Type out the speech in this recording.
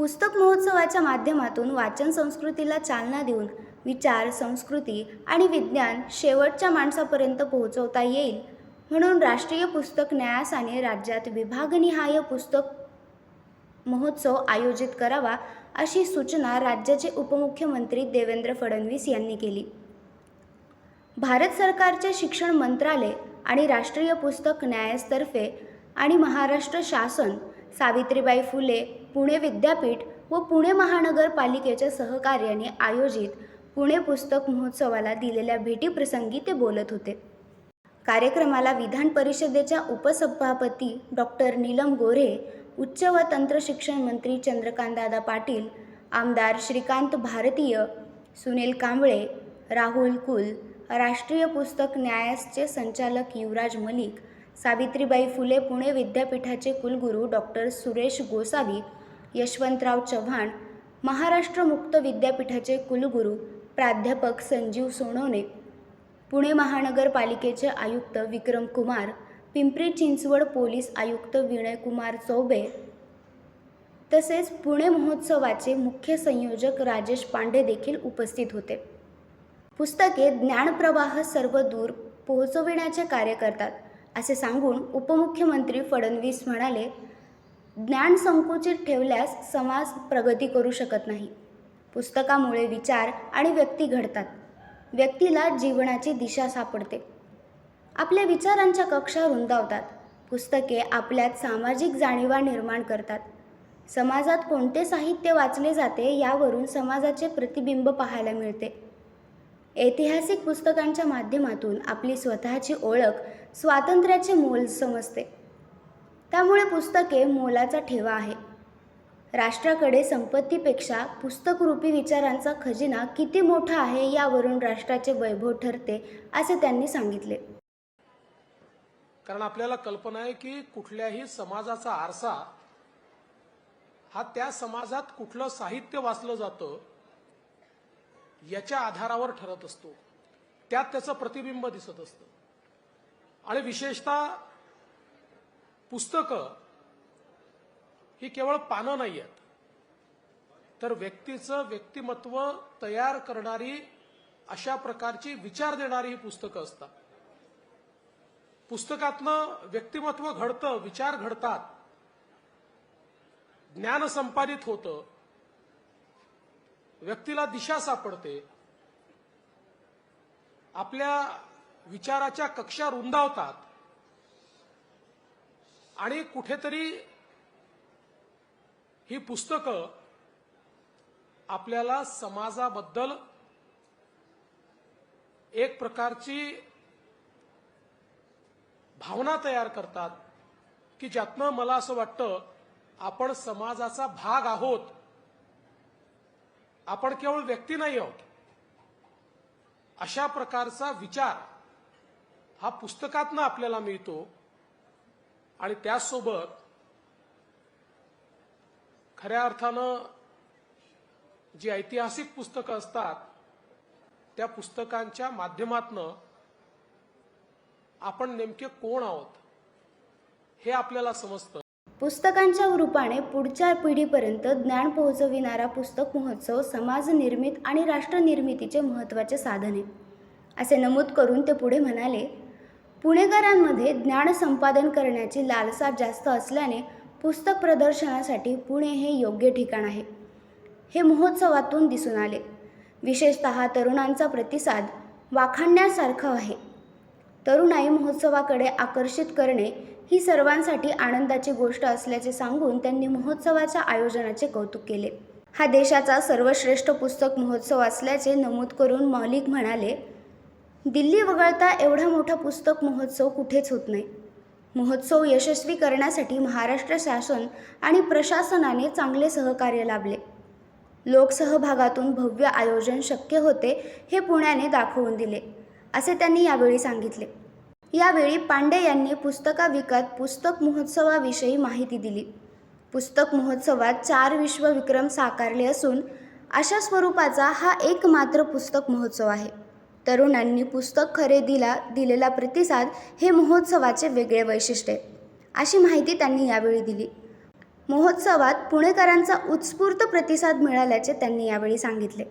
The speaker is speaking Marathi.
पुस्तक महोत्सवाच्या माध्यमातून वाचन संस्कृतीला चालना देऊन विचार संस्कृती आणि विज्ञान शेवटच्या माणसापर्यंत पोहोचवता येईल. म्हणून राष्ट्रीय पुस्तक न्यायासाने राज्यात विभागनिहाय पुस्तक महोत्सव आयोजित करावा अशी सूचना राज्याचे उपमुख्यमंत्री देवेंद्र फडणवीस यांनी केली. भारत सरकारचे शिक्षण मंत्रालय आणि राष्ट्रीय पुस्तक न्यायासतर्फे आणि महाराष्ट्र शासन सावित्रीबाई फुले पुणे विद्यापीठ व पुणे महानगरपालिकेच्या सहकार्याने आयोजित पुणे पुस्तक महोत्सवाला दिलेल्या भेटीप्रसंगी ते बोलत होते. कार्यक्रमाला विधान परिषदेच्या उपसभापती डॉक्टर नीलम गोरे उच्च व तंत्रशिक्षण मंत्री चंद्रकांतदादा पाटील आमदार श्रीकांत भारतीय सुनील कांबळे राहुल कुल राष्ट्रीय पुस्तक न्यायासचे संचालक युवराज मलिक सावित्रीबाई फुले पुणे विद्यापीठाचे कुलगुरू डॉक्टर सुरेश गोसावी यशवंतराव चव्हाण महाराष्ट्र मुक्त विद्यापीठाचे कुलगुरू प्राध्यापक संजीव सोनवणे पुणे महानगरपालिकेचे आयुक्त विक्रम कुमार पिंपरी चिंचवड पोलीस आयुक्त विनयकुमार चौबे तसेच पुणे महोत्सवाचे मुख्य संयोजक राजेश पांडे देखील उपस्थित होते. पुस्तके ज्ञानप्रवाह सर्व दूर पोहोचविण्याचे कार्य करतात. असे सांगून उपमुख्यमंत्री फडणवीस म्हणाले ज्ञान संकुचित ठेवल्यास समाज प्रगती करू शकत नाही. पुस्तकामुळे विचार आणि व्यक्ती घडतात. व्यक्तीला जीवनाची दिशा सापडते. आपल्या विचारांच्या कक्षा रुंदावतात. पुस्तके आपल्यात सामाजिक जाणीवा निर्माण करतात. समाजात कोणते साहित्य वाचले जाते यावरून समाजाचे प्रतिबिंब पाहायला मिळते. ऐतिहासिक पुस्तकांच्या माध्यमातून आपली स्वतःची ओळख स्वातंत्र्याचे मोल समजते. त्यामुळे पुस्तके मोलाचा ठेवा आहे. राष्ट्राकडे संपत्तीपेक्षा पुस्तकरूपी विचारांचा खजिना किती मोठा आहे यावरून राष्ट्राचे वैभव ठरते असे त्यांनी सांगितले. कारण आपल्याला कल्पना आहे की कुठल्याही समाजाचा आरसा हा त्या समाजात कुठलं साहित्य वाचलं जातं याच्या आधारावर ठरत असतो. त्यात त्याचं प्रतिबिंब दिसत असतं. आणि विशेषतः पुस्तकं ही केवळ पानं नाही आहेत. तर व्यक्तीचं व्यक्तिमत्व तयार करणारी अशा प्रकारची विचार देणारी ही पुस्तकं असतात. पुस्तकातनं व्यक्तिमत्व घडतं विचार घडतात. ज्ञान संपादित होतं. व्यक्तीला दिशा सापडते आपल्या विचाराच्या कक्षा रुंदावतात आणि कुठेतरी ही पुस्तकं आपल्याला समाजाबद्दल एक प्रकारची भावना तयार करतात की ज्यातनं मला असं वाटतं आपण समाजाचा भाग आहोत. आपण केवळ व्यक्ती नाही आहोत. अशा प्रकारचा विचार हा पुस्तकातनं आपल्याला मिळतो. आणि त्याचसोबत खऱ्या अर्थानं जी ऐतिहासिक पुस्तकं असतात त्या पुस्तकांच्या माध्यमातनं आपण नेमके कोण आहोत हे आपल्याला समजतं. पुस्तकांच्या रूपाने पुढच्या पिढीपर्यंत ज्ञान पोहोचविणारा पुस्तक महोत्सव समाज निर्मित आणि राष्ट्रनिर्मितीचे महत्त्वाचे साधन आहे. असे नमूद करून ते पुढे म्हणाले पुणेकरांमध्ये ज्ञान संपादन करण्याची लालसा जास्त असल्याने पुस्तक प्रदर्शनासाठी पुणे हे योग्य ठिकाण आहे. हे महोत्सवातून दिसून आले. विशेषत तरुणांचा प्रतिसाद वाखाणण्यासारखा आहे. तरुणाई महोत्सवाकडे आकर्षित करणे ही सर्वांसाठी आनंदाची गोष्ट असल्याचे सांगून त्यांनी महोत्सवाच्या आयोजनाचे कौतुक केले. हा देशाचा सर्वश्रेष्ठ पुस्तक महोत्सव असल्याचे नमूद करून मौलिक म्हणाले दिल्ली वगळता एवढा मोठा पुस्तक महोत्सव कुठेच होत नाही. महोत्सव यशस्वी करण्यासाठी महाराष्ट्र शासन आणि प्रशासनाने चांगले सहकार्य लाभले. लोकसहभागातून भव्य आयोजन शक्य होते हे पुण्याने दाखवून दिले. असे त्यांनी यावेळी सांगितले. यावेळी पांडे यांनी पुस्तका विकत पुस्तक महोत्सवाविषयी माहिती दिली. पुस्तक महोत्सवात चार विश्वविक्रम साकारले असून अशा स्वरूपाचा हा एकमात्र पुस्तक महोत्सव आहे. तरुणांनी पुस्तक खरेदीला दिलेला प्रतिसाद हे महोत्सवाचे वेगळे वैशिष्ट्य आहे अशी माहिती त्यांनी यावेळी दिली. महोत्सवात पुणेकरांचा उत्स्फूर्त प्रतिसाद मिळाल्याचे त्यांनी यावेळी सांगितले.